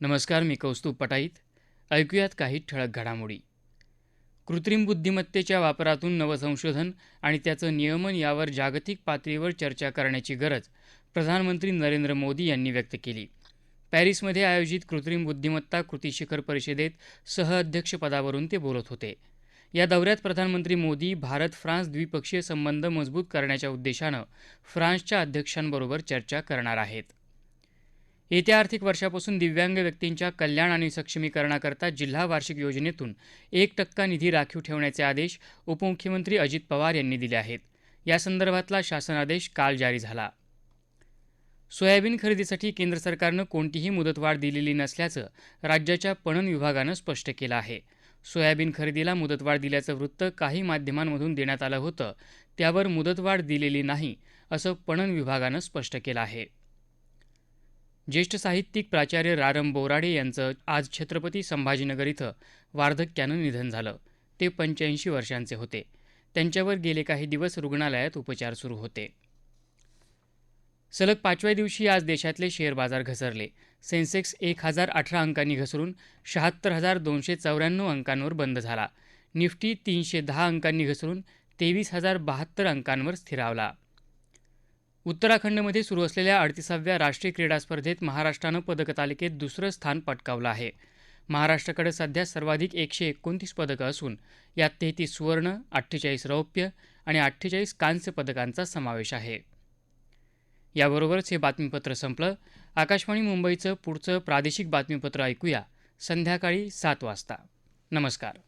नमस्कार मी कौस्तुभ पटाईत. ऐकूयात काही ठळक घडामोडी. कृत्रिम बुद्धिमत्तेच्या वापरातून नवसंशोधन आणि त्याचं नियमन यावर जागतिक पातळीवर चर्चा करण्याची गरज प्रधानमंत्री नरेंद्र मोदी यांनी व्यक्त केली. पॅरिसमध्ये आयोजित कृत्रिम बुद्धिमत्ता कृती शिखर परिषदेत सहअध्यक्षपदावरून ते बोलत होते. या दौऱ्यात प्रधानमंत्री मोदी भारत फ्रान्स द्विपक्षीय संबंध मजबूत करण्याच्या उद्देशानं फ्रान्सच्या अध्यक्षांबरोबर चर्चा करणार आहेत. येत्या आर्थिक वर्षापासून दिव्यांग व्यक्तींच्या कल्याण आणि सक्षमीकरणाकरता जिल्हा वार्षिक योजनेतून एक टक्का निधी राखीव ठेवण्याचे आदेश उपमुख्यमंत्री अजित पवार यांनी दिले आहेत. यासंदर्भातला शासनादेश काल जारी झाला. सोयाबीन खरेदीसाठी केंद्र सरकारनं कोणतीही मुदतवाढ दिलेली नसल्याचं राज्याच्या पणन विभागानं स्पष्ट केलं आहे. सोयाबीन खरेदीला मुदतवाढ दिल्याचं वृत्त काही माध्यमांमधून देण्यात आलं होतं. त्यावर मुदतवाढ दिलेली नाही असं पणन विभागानं स्पष्ट केलं आहे. ज्येष्ठ साहित्यिक प्राचार्य रारम बोराडे यांचं आज छत्रपती संभाजीनगर इथं वार्धक्यानं निधन झालं. ते पंच्याऐंशी वर्षांचे होते. त्यांच्यावर गेले काही दिवस रुग्णालयात उपचार सुरू होते. सलग पाचव्या दिवशी आज देशातले शेअर बाजार घसरले. सेन्सेक्स एक हजार अठरा अंकांनी घसरून शहात्तर हजार दोनशे चौऱ्याण्णव अंकांवर बंद झाला. निफ्टी तीनशे दहा अंकांनी घसरून तेवीस हजार बहात्तर अंकांवर स्थिरावला. उत्तराखंडमध्ये सुरू असलेल्या अडतीसाव्या राष्ट्रीय क्रीडा स्पर्धेत महाराष्ट्रानं पदकतालिकेत दुसरं स्थान पटकावलं आहे. महाराष्ट्राकडे सध्या सर्वाधिक एकशे एकोणतीस पदकं असून यात तेहतीस सुवर्ण अठ्ठेचाळीस रौप्य आणि अठ्ठेचाळीस कांस्य पदकांचा समावेश आहे. याबरोबरच हे बातमीपत्र संपलं. आकाशवाणी मुंबईचं पुढचं प्रादेशिक बातमीपत्र ऐकूया. संध्याकाळी सात वाजता. नमस्कार.